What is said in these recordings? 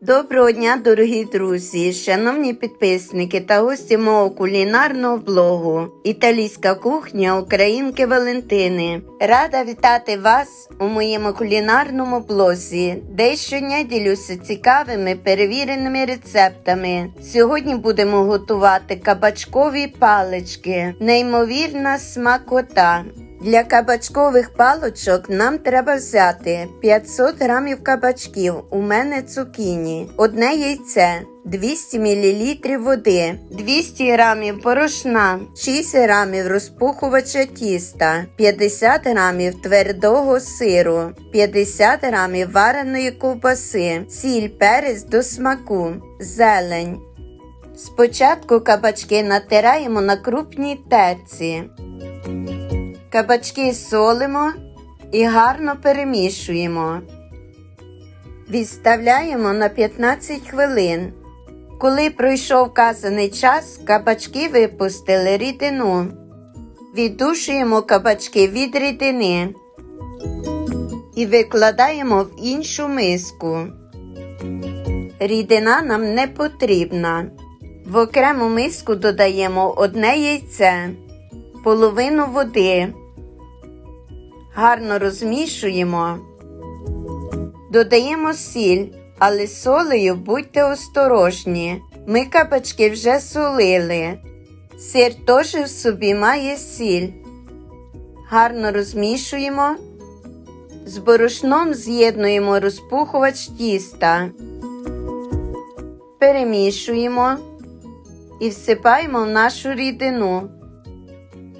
Доброго дня, дорогі друзі, шановні підписники та гості мого кулінарного блогу Італійська кухня Українки Валентини. Рада вітати вас у моєму кулінарному блозі, де щодня ділюся цікавими перевіреними рецептами. Сьогодні будемо готувати кабачкові палички, неймовірна смакота. Для кабачкових палочок нам треба взяти 500 грамів кабачків, у мене цукіні, одне яйце, 200 мл води, 200 грамів порошна, 6 грамів розпухувача тіста, 50 грамів твердого сиру, 50 грамів вареної ковбаси, сіль, перець до смаку, зелень. Спочатку кабачки натираємо на крупній терці. Кабачки солимо і гарно перемішуємо. Відставляємо на 15 хвилин. Коли пройшов вказаний час, кабачки випустили рідину. Віддушуємо кабачки від рідини і викладаємо в іншу миску. Рідина нам не потрібна. В окрему миску додаємо одне яйце половину води. Гарно розмішуємо, додаємо сіль, але солею будьте осторожні. Ми кабачки вже солили. Сир теж в собі має сіль. Гарно розмішуємо. З борошном з'єднуємо розпухувач тіста, перемішуємо і всипаємо в нашу рідину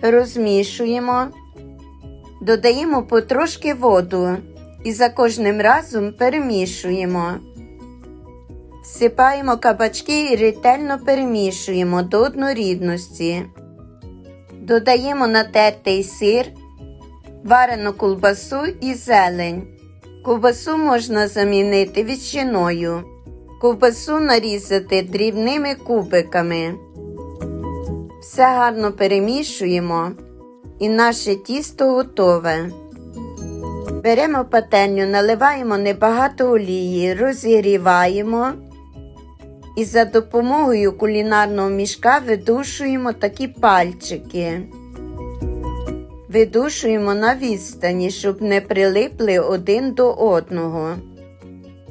розмішуємо, додаємо потрошки воду і за кожним разом перемішуємо. Всипаємо кабачки і ретельно перемішуємо до однорідності. Додаємо натертий сир, варену ковбасу і зелень. Ковбасу можна замінити ветчиною. Ковбасу нарізати дрібними кубиками. Все гарно перемішуємо і наше тісто готове. Беремо пательню, наливаємо небагато олії, розігріваємо і за допомогою кулінарного мішка видушуємо такі пальчики. Видушуємо на відстані, щоб не прилипли один до одного.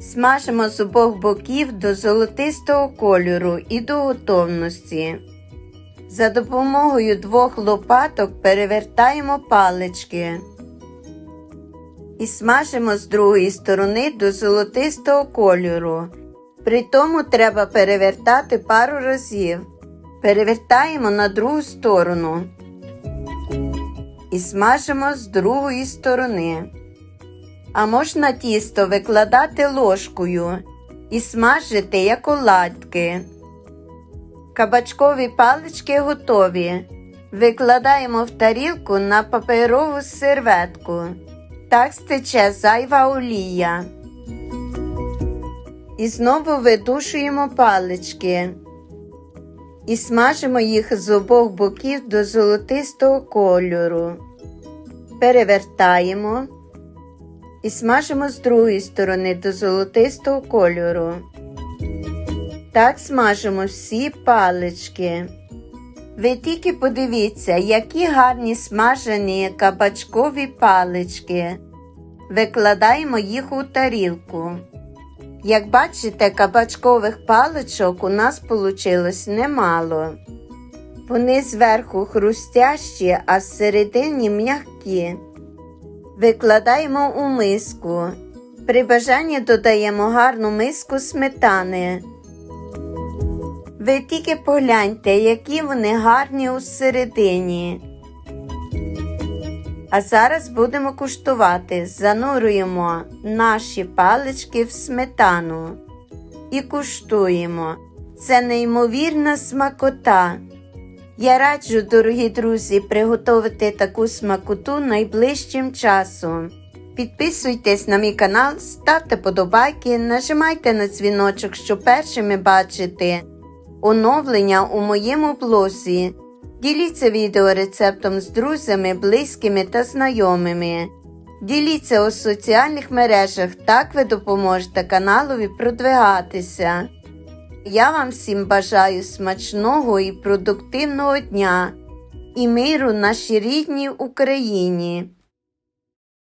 Смажимо з обох боків до золотистого кольору і до готовності. За допомогою двох лопаток перевертаємо палички і смажимо з другої сторони до золотистого кольору. При тому треба перевертати пару разів. Перевертаємо на другу сторону і смажимо з другої сторони. А можна тісто викладати ложкою і смажити як оладки. Кабачкові палички готові. Викладаємо в тарілку на паперову серветку. Так стече зайва олія. І знову видушуємо палички і смажимо їх з обох боків до золотистого кольору. Перевертаємо і смажимо з другої сторони до золотистого кольору. Так смажимо всі палички. Ви тільки подивіться, які гарні смажені кабачкові палички. Викладаємо їх у тарілку. Як бачите, кабачкових паличок у нас вийшло немало. Вони зверху хрустящі, а всередині м'які. Викладаємо у миску. При бажанні додаємо гарну миску сметани. Ви тільки погляньте, які вони гарні у середині. А зараз будемо куштувати. Занурюємо наші палички в сметану і куштуємо. Це неймовірна смакота. Я раджу, дорогі друзі, приготувати таку смакоту найближчим часом. Підписуйтесь на мій канал, ставте подобайки, нажимайте на дзвіночок, щоб першими бачити оновлення у моєму блозі. Діліться відео рецептом з друзями, близькими та знайомими. Діліться у соціальних мережах, так ви допоможете каналові продвигатися. Я вам всім бажаю смачного і продуктивного дня і миру нашій рідній Україні.